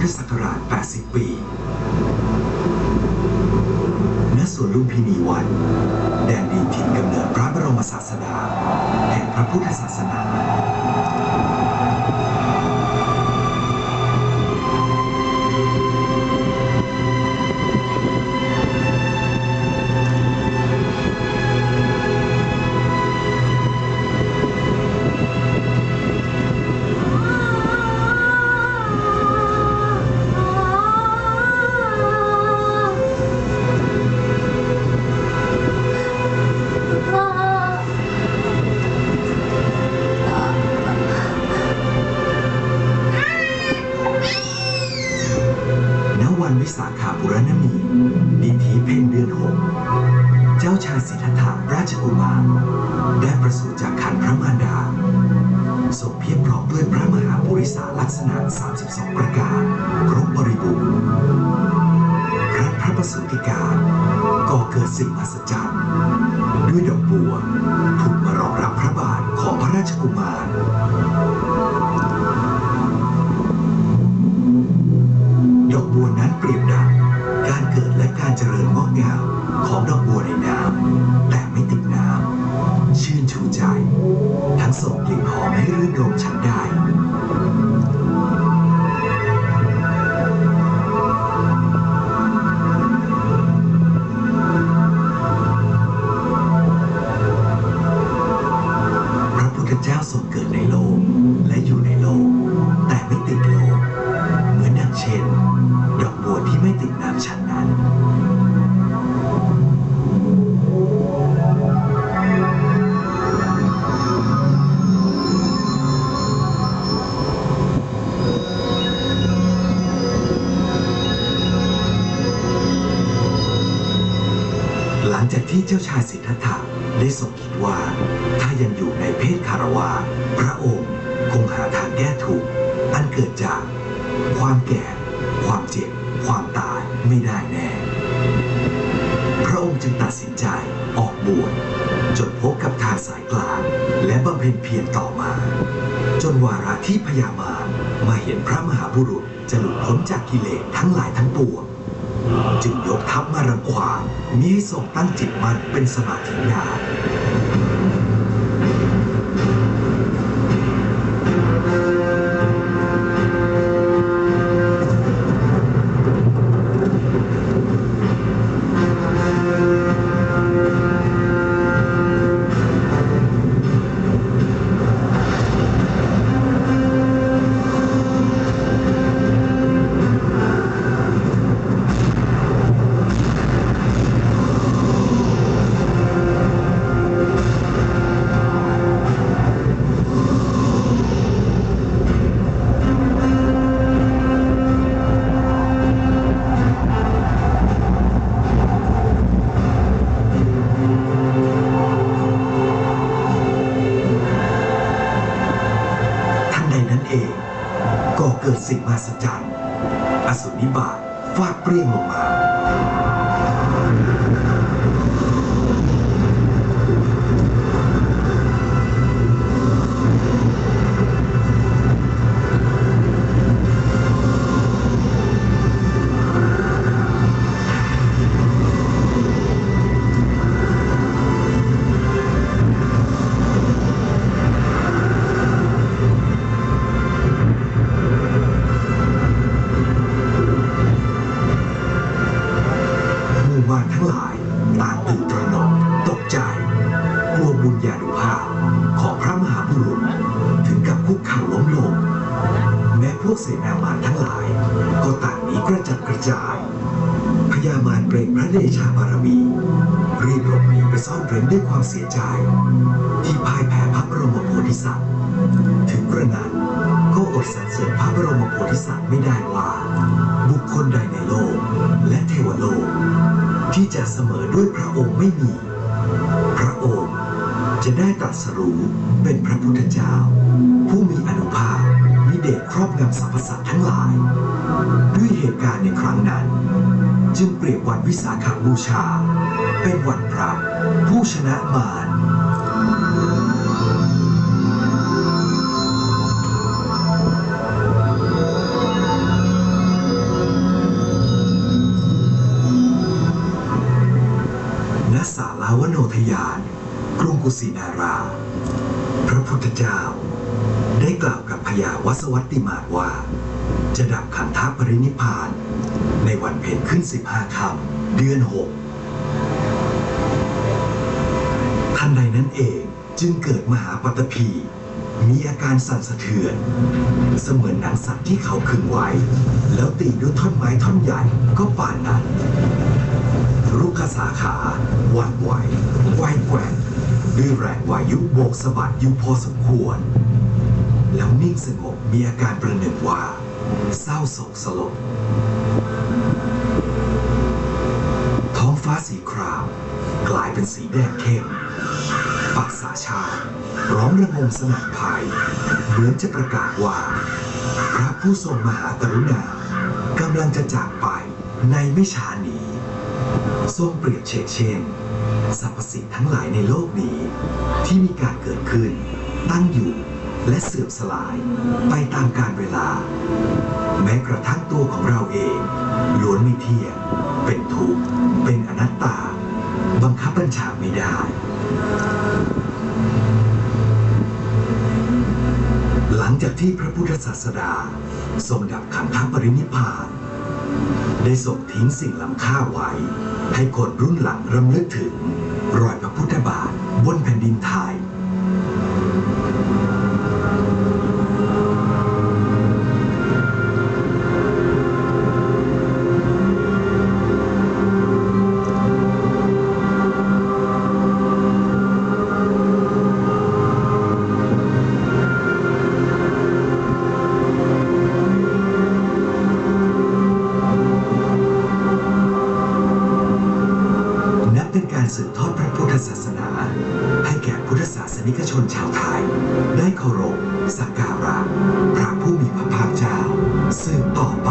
พุทธศักราช 80 ปีณสวนลุมพินีวันแดนดินถิ่นกำเนิดพระบรมศาสดาแห่งพระพุทธศาสนา วันวิสาขาบุรณมีดินทีเพ็ญเดือนหก เจ้าชายสิทธัตถะราชกุมารได้ประสูติจากคันพระมารดาทรงเพียบพร้อมด้วยพระมหาปุริสาลักษณะ 32 ประการครบบริบูรณ์พระพระประสูติการก่อเกิดสิ่งมหัศจรรย์ ด้วยดอกบัวถูกมารองรับพระบาทของพระราชกุมาร บัวนั้นเปรียบดังการเกิดและการเจริญงอกงามของดอกบัวในน้ำแต่ไม่ติดน้ำชื่นชูใจ ทั้งส่งกลิ่นหอมให้รื่นรมฉันได้ ติดน้ำฉันนั้นหลังจากที่เจ้าชายสิทธัตถะได้ทรงคิดว่า ถ้ายังอยู่ในเพศคารวาพระองค์คงหาทางแก้ทุกข์อันเกิดจากความแก่ ไม่ได้แน่ พระองค์จึงตัดสินใจออกบวชจนพบกับทางสายกลาง และบำเพ็ญเพียรต่อมา จนวาระที่พญามารมาเห็นพระมหาบุรุษจะหลุดพ้นจากกิเลสทั้งหลายทั้งปวงจึงยกทัพมารังควานมิให้ทรงตั้งจิตมั่นเป็นสมาธิญาณ หัศจรรย์อสุนิบาตฟาดเปรี้ยงลงมา หมู่าทั้งหลายต่างตื่นตระหนกตกใจกลัวบุญญาณุภาพของพระมหาบุรุษถึงกับคุกเข่าล้มลง แม้พวกเสนามารทั้งหลาย ก็ต่างหนีกระจัดกระจายพญามารเปล่งพระเดชาบารมีรีบหลบหนีไปซ่อนเร้นด้วยความเสียใจ ที่พ่ายแพ้พระบรมโพธิสัตว์ ถึงกระนั้นก็อดสรรเสริญพระบรมโพธิสัตว์ไม่ได้ว่า บุคคลใดในโลก และเทว ที่จะเสมอด้วยพระองค์ไม่มี พระองค์จะได้ตรัสรู้เป็นพระพุทธเจ้า ผู้มีอนุภาพมิเดชครอบงำสรรพสัตว์ทั้งหลาย ด้วยเหตุการณ์ในครั้งนั้น จึงเปรียบวันวิสาขบูชา เป็นวันพระผู้ชนะมาร วโนทยาน กรุงกุสินารา พระพุทธเจ้า ได้กล่าวกับพญาวัสวัตติมานว่า จะดับขันธปรินิพาน ในวันเพ็ญขึ้น15ค่ำเดือนหกทันใดนั้นเองจึงเกิดมหาปัตตภีมีอาการสั่นสะเทือน เสมือนหนังสัตว์ที่เขาขึงไว้ แล้วตีด้วยท่อนไม้ท่อนใหญ่ก็ป่านนั้นาขาหวันไหวไหวแกว่งด้วยแรงวายุโบกสะบัดอยู่พอสมควร แล้วนิ่งสงบมีอาการประหนึ่งว่า เศร้าโศกสลดท้องฟ้าสีคราม กลายเป็นสีแดงเข้มปักษาชาร้องระงมสนั่นภัยเหมือนจะประกาศว่า พระผู้ทรงมหากรุณากำลังจะจากไปในไม่ช้านี้ ทรงเปรียบเชกเช่นสรรพสิ่งทั้งหลายในโลกนี้ ที่มีการเกิดขึ้น ตั้งอยู่และเสื่อมสลายไปตามกาลเวลา แม้กระทั่งตัวของเราเองล้วนไม่เที่ยงเป็นทุกข์เป็นอนัตตา บังคับบัญชาไม่ได้ หลังจากที่พระพุทธศาสดา ทรงดับขันธปรินิพพาน ได้ส่งทิ้งสิ่งล้ำค่าไว้ ให้คนรุ่นหลังรำลึกถึงรอยพระพุทธบาทบนแผ่นดินไทย เป็นการสืบทอดพระพุทธศาสนา ให้แก่พุทธศาสนิกชนชาวไทย ได้เคารพสักการะ พระผู้มีพระภาคเจ้าสืบต่อไป